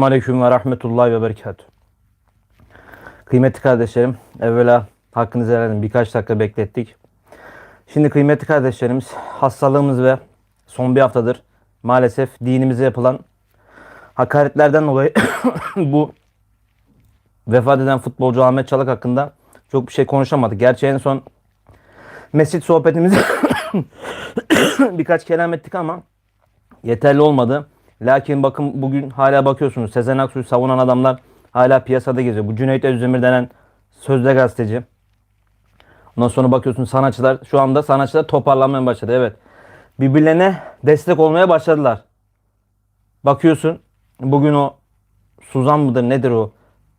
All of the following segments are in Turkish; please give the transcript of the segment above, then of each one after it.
Aleyküm ve rahmetullahi ve berekatuhu. Kıymetli kardeşlerim, evvela hakkınızı helal. Birkaç dakika beklettik. Şimdi kıymetli kardeşlerimiz, hastalığımız ve son bir haftadır maalesef dinimize yapılan hakaretlerden dolayı bu vefat eden futbolcu Ahmet Çalık hakkında çok bir şey konuşamadık. Gerçi en son mescit sohbetimizi birkaç kelam ettik ama yeterli olmadı. Lakin bakın bugün hala bakıyorsunuz Sezen Aksu'yu savunan adamlar hala piyasada geziyor. Bu Cüneyt Özdemir denen sözde gazeteci. Ondan sonra bakıyorsun sanatçılar şu anda sanatçılar toparlanmaya başladı. Evet. Birbirlerine destek olmaya başladılar. Bakıyorsun bugün o Suzan mıdır nedir o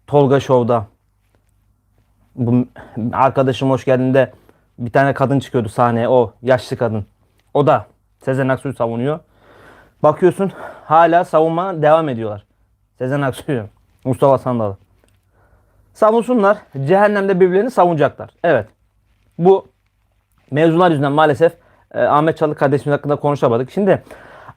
Tolga Show'da bu arkadaşım hoş geldiğinde bir tane kadın çıkıyordu sahneye o yaşlı kadın. O da Sezen Aksu'yu savunuyor. Bakıyorsun hala savunma devam ediyorlar. Sezen Aksu'yu, Mustafa Sandal'ı. Savunsunlar. Cehennemde birbirlerini savunacaklar. Evet. Bu mevzular yüzünden maalesef e, Ahmet Çalık kardeşimiz hakkında konuşamadık. Şimdi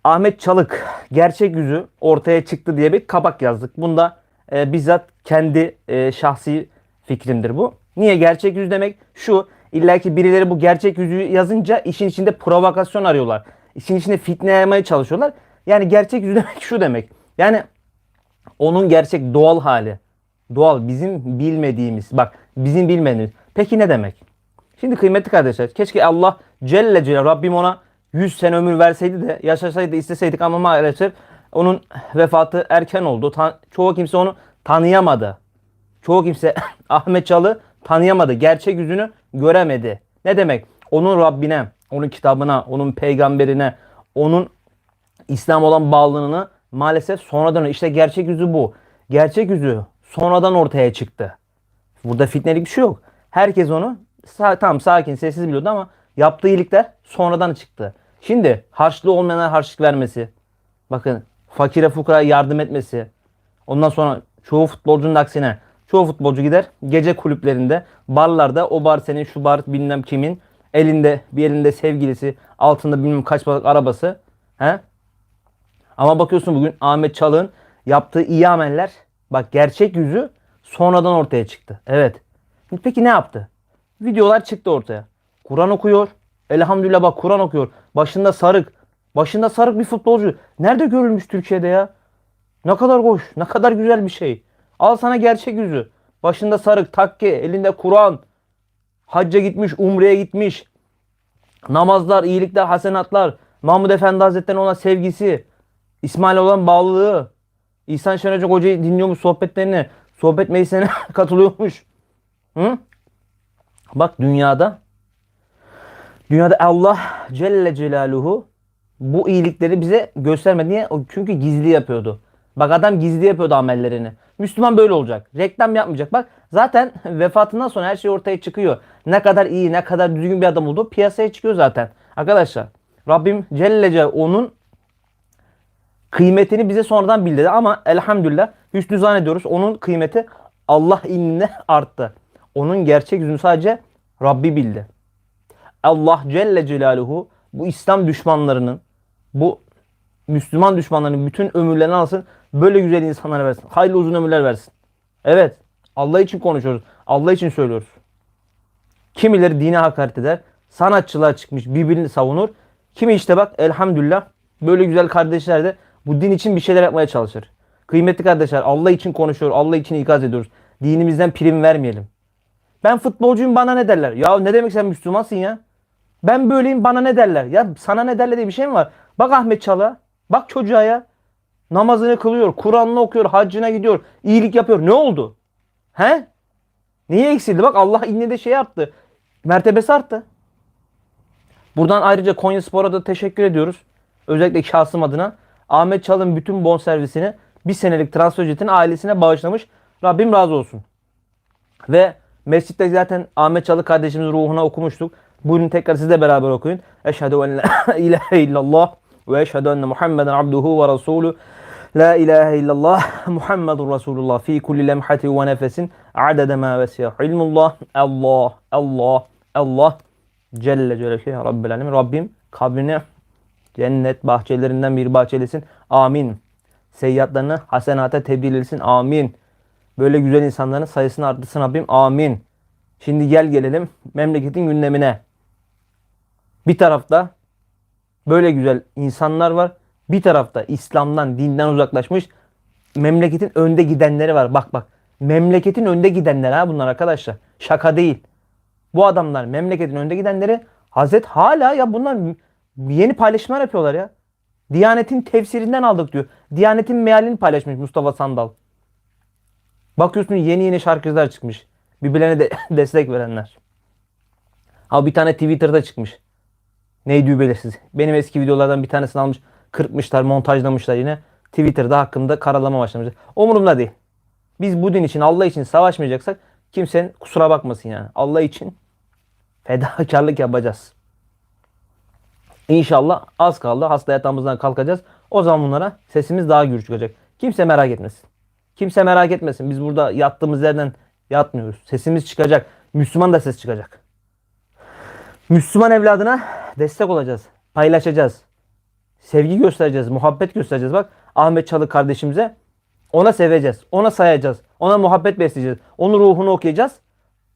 Ahmet Çalık gerçek yüzü ortaya çıktı diye bir kapak yazdık. Bunda e, bizzat kendi e, şahsi fikrimdir bu. Niye gerçek yüz demek? Şu illa ki birileri bu gerçek yüzü yazınca işin içinde provokasyon arıyorlar. İşin içinde fitne yaymaya çalışıyorlar. Yani gerçek yüzü demek şu demek. Yani onun gerçek doğal hali. Doğal bizim bilmediğimiz. Bak bizim bilmediğimiz. Peki ne demek? Şimdi kıymetli kardeşler keşke Allah Celle Celle Rabbim ona 100 sene ömür verseydi de yaşasaydı isteseydik ama maalesef onun vefatı erken oldu. Ta- çoğu kimse onu tanıyamadı. Çoğu kimse Ahmet Çalı tanıyamadı. Gerçek yüzünü göremedi. Ne demek? Onun Rabbine, onun kitabına, onun peygamberine, onun İslam olan bağlılığını maalesef sonradan işte gerçek yüzü bu. Gerçek yüzü sonradan ortaya çıktı. Burada fitnelik bir şey yok. Herkes onu tam sakin sessiz biliyordu ama yaptığı iyilikler sonradan çıktı. Şimdi harçlı olmayanlara harçlık vermesi. Bakın fakire fukara yardım etmesi. Ondan sonra çoğu futbolcunun aksine çoğu futbolcu gider gece kulüplerinde barlarda o bar senin şu bar bilmem kimin elinde bir elinde sevgilisi altında bilmem kaç paralık arabası. He? Ama bakıyorsun bugün Ahmet Çalık'ın yaptığı iyi ameller bak gerçek yüzü sonradan ortaya çıktı. Evet. Peki ne yaptı? Videolar çıktı ortaya. Kur'an okuyor. Elhamdülillah bak Kur'an okuyor. Başında sarık. Başında sarık bir futbolcu. Nerede görülmüş Türkiye'de ya? Ne kadar hoş. Ne kadar güzel bir şey. Al sana gerçek yüzü. Başında sarık, takke, elinde Kur'an. Hacca gitmiş, umreye gitmiş. Namazlar, iyilikler, hasenatlar. Mahmud Efendi Hazretleri'nin ona sevgisi. İsmail olan bağlılığı. İhsan Şen Hoca Hoca'yı dinliyormuş sohbetlerini. Sohbet meclisine katılıyormuş. Hı? Bak dünyada dünyada Allah Celle Celaluhu bu iyilikleri bize göstermedi. Niye? Çünkü gizli yapıyordu. Bak adam gizli yapıyordu amellerini. Müslüman böyle olacak. Reklam yapmayacak. Bak zaten vefatından sonra her şey ortaya çıkıyor. Ne kadar iyi, ne kadar düzgün bir adam olduğu piyasaya çıkıyor zaten. Arkadaşlar Rabbim Celle Celaluhu onun kıymetini bize sonradan bildirdi ama elhamdülillah hüsnü zannediyoruz. Onun kıymeti Allah indinde arttı. Onun gerçek yüzünü sadece Rabbi bildi. Allah Celle Celaluhu bu İslam düşmanlarının, bu Müslüman düşmanlarının bütün ömürlerini alsın. Böyle güzel insanlara versin. Hayırlı uzun ömürler versin. Evet. Allah için konuşuyoruz. Allah için söylüyoruz. Kimileri dine hakaret eder. Sanatçılar çıkmış birbirini savunur. Kimi işte bak elhamdülillah böyle güzel kardeşler de bu din için bir şeyler yapmaya çalışır. Kıymetli kardeşler Allah için konuşuyor. Allah için ikaz ediyoruz. Dinimizden prim vermeyelim. Ben futbolcuyum bana ne derler? Ya ne demek sen Müslümansın ya? Ben böyleyim bana ne derler? Ya sana ne derler diye bir şey mi var? Bak Ahmet Çal'a. Bak çocuğa ya. Namazını kılıyor, Kur'an'ını okuyor, haccına gidiyor, iyilik yapıyor. Ne oldu? He? Niye eksildi? Bak Allah inne de şey arttı. Mertebesi arttı. Buradan ayrıca Konya Spor'a da teşekkür ediyoruz. Özellikle şahsım adına. Ahmet Çal'ın bütün bonservisini bir senelik transfer ücretini ailesine bağışlamış. Rabbim razı olsun. Ve mescitte zaten Ahmet Çalı kardeşimiz ruhuna okumuştuk. Bugün tekrar sizle beraber okuyun. Eşhedü en la ilahe illallah ve eşhedü enne Muhammeden abduhu ve rasulü. La ilahe illallah Muhammedun Resulullah fi kulli lemhati ve nefesin adede ma vesiyah ilmullah Allah Allah Allah Celle Celle Rabbil Alemin Rabbim kabrini cennet bahçelerinden bir bahçelisin. Amin. Seyyiatlarını hasenata tebdil. Amin. Böyle güzel insanların sayısını arttırsın Rabbim. Amin. Şimdi gel gelelim memleketin gündemine. Bir tarafta böyle güzel insanlar var. Bir tarafta İslam'dan, dinden uzaklaşmış memleketin önde gidenleri var. Bak bak. Memleketin önde gidenleri ha bunlar arkadaşlar. Şaka değil. Bu adamlar memleketin önde gidenleri Hazret hala ya bunlar yeni paylaşımlar yapıyorlar ya. Diyanetin tefsirinden aldık diyor. Diyanetin mealini paylaşmış Mustafa Sandal. Bakıyorsun yeni yeni şarkıcılar çıkmış. Birbirlerine de destek verenler. Ha bir tane Twitter'da çıkmış. Neydi belirsiz. Benim eski videolardan bir tanesini almış. Kırpmışlar, montajlamışlar yine. Twitter'da hakkında karalama başlamışlar. Umurumda değil. Biz bu din için, Allah için savaşmayacaksak kimsenin kusura bakmasın yani. Allah için fedakarlık yapacağız. İnşallah az kaldı. Hasta yatağımızdan kalkacağız. O zaman bunlara sesimiz daha gür çıkacak. Kimse merak etmesin. Kimse merak etmesin. Biz burada yattığımız yerden yatmıyoruz. Sesimiz çıkacak. Müslüman da ses çıkacak. Müslüman evladına destek olacağız. Paylaşacağız. Sevgi göstereceğiz. Muhabbet göstereceğiz. Bak Ahmet Çalık kardeşimize ona seveceğiz. Ona sayacağız. Ona muhabbet besleyeceğiz. Onun ruhunu okuyacağız.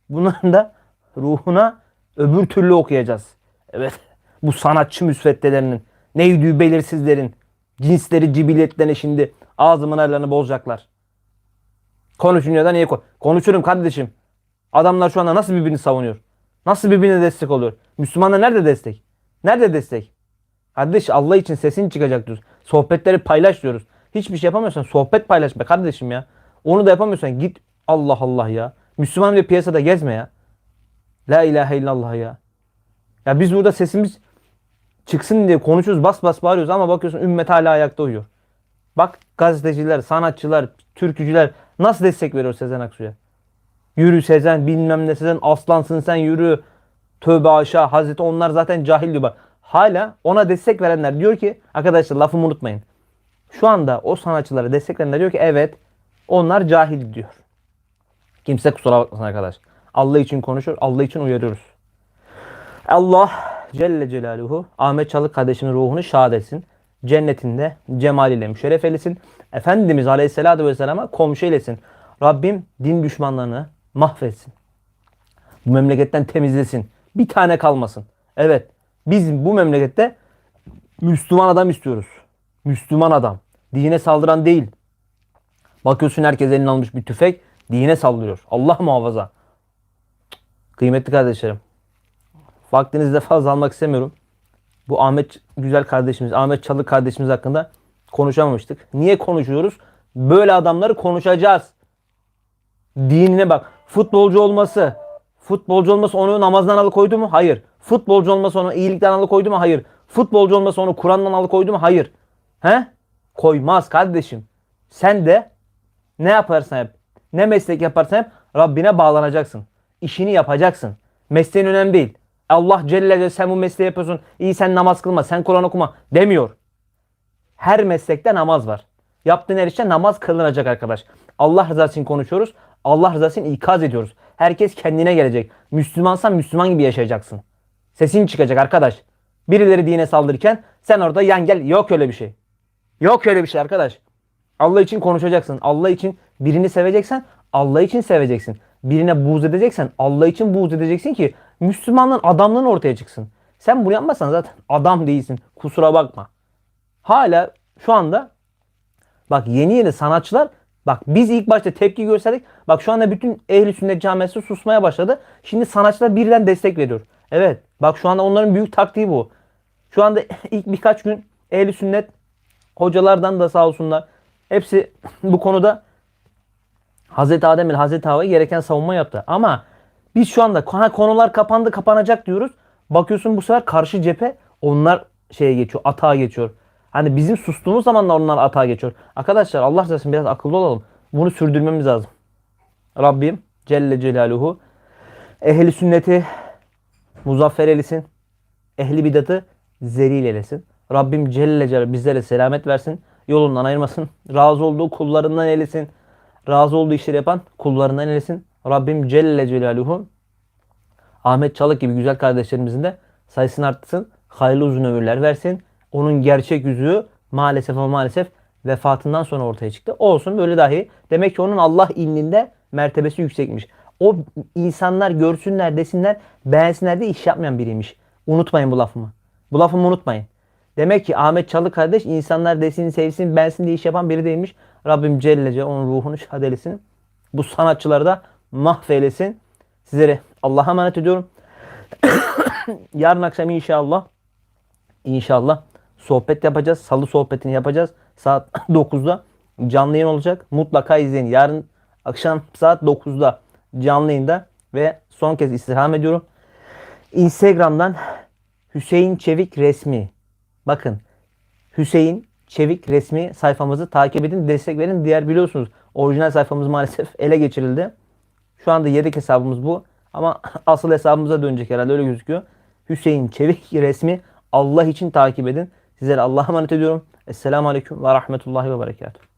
Bunların da ruhuna öbür türlü okuyacağız. Evet. Bu sanatçı müsveddelerinin, neydi belirsizlerin, cinsleri, cibilletlerini şimdi ağzımın ayarlarını bozacaklar. Konuşunca da niye ko- Konuşurum kardeşim. Adamlar şu anda nasıl birbirini savunuyor? Nasıl birbirine destek oluyor? Müslümanlar nerede destek? Nerede destek? Kardeş Allah için sesin çıkacak diyoruz. Sohbetleri paylaş diyoruz. Hiçbir şey yapamıyorsan sohbet paylaş be kardeşim ya. Onu da yapamıyorsan git Allah Allah ya. Müslüman bir piyasada gezme ya. La ilahe illallah ya. Ya biz burada sesimiz çıksın diye konuşuyoruz bas bas bağırıyoruz ama bakıyorsun ümmet hala ayakta uyuyor. Bak gazeteciler, sanatçılar, türkücüler nasıl destek veriyor Sezen Aksu'ya? Yürü Sezen bilmem ne Sezen aslansın sen yürü. Tövbe aşağı Hazreti onlar zaten cahil diyor bak. Hala ona destek verenler diyor ki arkadaşlar lafımı unutmayın. Şu anda o sanatçılara destek verenler diyor ki evet onlar cahil diyor. Kimse kusura bakmasın arkadaş. Allah için konuşuyor, Allah için uyarıyoruz. Allah Celle Celaluhu Ahmet Çalık kardeşimin ruhunu şad etsin. Cennetinde cemaliyle müşerref eylesin. Efendimiz Aleyhisselatü Vesselam'a komşu eylesin. Rabbim din düşmanlarını mahvetsin. Bu memleketten temizlesin. Bir tane kalmasın. Evet biz bu memlekette Müslüman adam istiyoruz. Müslüman adam. Dine saldıran değil. Bakıyorsun herkes eline almış bir tüfek. Dine saldırıyor. Allah muhafaza. Kıymetli kardeşlerim. Vaktinizi de fazla almak istemiyorum. Bu Ahmet güzel kardeşimiz, Ahmet Çalık kardeşimiz hakkında konuşamamıştık. Niye konuşuyoruz? Böyle adamları konuşacağız. Dinine bak. Futbolcu olması, futbolcu olması onu namazdan alıkoydu mu? Hayır. Futbolcu olması onu iyilikten alıkoydu mu? Hayır. Futbolcu olması onu Kur'an'dan alıkoydu mu? Hayır. He? Koymaz kardeşim. Sen de ne yaparsan yap, ne meslek yaparsan yap Rabbine bağlanacaksın. İşini yapacaksın. Mesleğin önemli değil. Allah Celle Celle sen bu mesleği yapıyorsun. İyi sen namaz kılma, sen Kur'an okuma demiyor. Her meslekte namaz var. Yaptığın her işte namaz kılınacak arkadaş. Allah rızası için konuşuyoruz. Allah rızası için ikaz ediyoruz. Herkes kendine gelecek. Müslümansan Müslüman gibi yaşayacaksın. Sesin çıkacak arkadaş. Birileri dine saldırırken sen orada yan gel. Yok öyle bir şey. Yok öyle bir şey arkadaş. Allah için konuşacaksın. Allah için birini seveceksen Allah için seveceksin. Birine buğz edeceksen Allah için buğz edeceksin ki Müslümanlığın adamlığın ortaya çıksın. Sen bunu yapmazsan zaten adam değilsin. Kusura bakma. Hala şu anda bak yeni yeni sanatçılar bak biz ilk başta tepki gösterdik. Bak şu anda bütün ehli sünnet camiası susmaya başladı. Şimdi sanatçılar birden destek veriyor. Evet. Bak şu anda onların büyük taktiği bu. Şu anda ilk birkaç gün ehli sünnet hocalardan da sağ olsunlar. Hepsi bu konuda Hazreti Adem ile Hazreti Havva'ya gereken savunma yaptı. Ama biz şu anda konular kapandı kapanacak diyoruz. Bakıyorsun bu sefer karşı cephe onlar şeye geçiyor, atağa geçiyor. Hani bizim sustuğumuz zaman da onlar atağa geçiyor. Arkadaşlar Allah razı olsun biraz akıllı olalım. Bunu sürdürmemiz lazım. Rabbim Celle Celaluhu ehli sünneti muzaffer eylesin. Ehli bidatı zelil eylesin. Rabbim Celle Celaluhu bizlere selamet versin. Yolundan ayırmasın. Razı olduğu kullarından eylesin. Razı olduğu işleri yapan kullarından eylesin. Rabbim Celle Celaluhu Ahmet Çalık gibi güzel kardeşlerimizin de sayısını arttırsın. Hayırlı uzun ömürler versin. Onun gerçek yüzü maalesef ama maalesef vefatından sonra ortaya çıktı. Olsun böyle dahi. Demek ki onun Allah ilminde mertebesi yüksekmiş. O insanlar görsünler, desinler, beğensinler diye iş yapmayan biriymiş. Unutmayın bu lafımı. Bu lafımı unutmayın. Demek ki Ahmet Çalı kardeş insanlar desin, sevsin, beğensin diye iş yapan biri değilmiş. Rabbim Celle Celle onun ruhunu şad. Bu sanatçıları da mahveylesin. Sizlere Allah'a emanet ediyorum. Yarın akşam inşallah İnşallah sohbet yapacağız. Salı sohbetini yapacağız. Saat 9'da canlı yayın olacak. Mutlaka izleyin. Yarın akşam saat 9'da canlı yayında ve son kez istirham ediyorum. Instagram'dan Hüseyin Çevik resmi. Bakın Hüseyin Çevik resmi sayfamızı takip edin, destek verin. Diğer biliyorsunuz orijinal sayfamız maalesef ele geçirildi. Şu anda yedek hesabımız bu. Ama asıl hesabımıza dönecek herhalde öyle gözüküyor. Hüseyin Çevik resmi Allah için takip edin. Sizlere Allah'a emanet ediyorum. Esselamu Aleyküm ve Rahmetullahi ve Berekatuhu.